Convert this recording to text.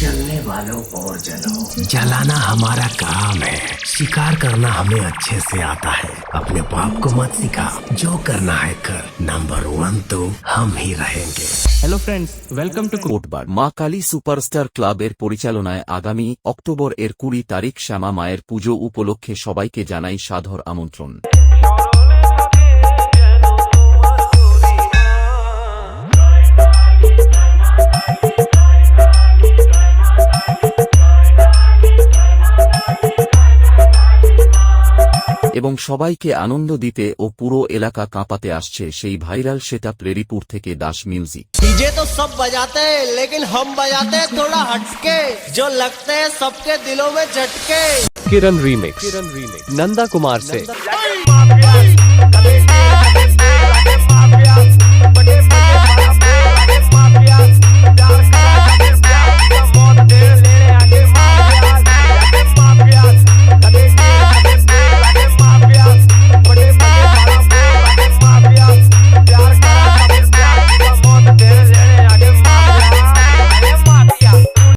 जलने वालों को जलो जलाना हमारा काम है शिकार करना हमें अच्छे से आता है अपने बाप को मत सिखा जो करना है कर नंबर वन तो हम ही रहेंगे hello friends welcome to Kotbar Maa Kali superstar ক্লাবের পরিচালনায় আগামী অক্টোবর এর কুড়ি তারিখ শ্যামা মায়ের পুজো উপলক্ষে সবাইকে জানাই সাধর আমন্ত্রণ এবং সবাইকে আনন্দ দিতে ও পুরো এলাকা কাঁপাতে আসছে সেই ভাইরাল সেটা প্রেরিপুর থেকে দাস মিউজিক। ডিজে তো সব বাজাতে লেকিন হম বাজাতে থোড়া হটকে জো লাগতে সবকে দিলো মে ঝটকে। কিরণ রিমিক্স। কিরণ রিমিক্স। নন্দা কুমার সে।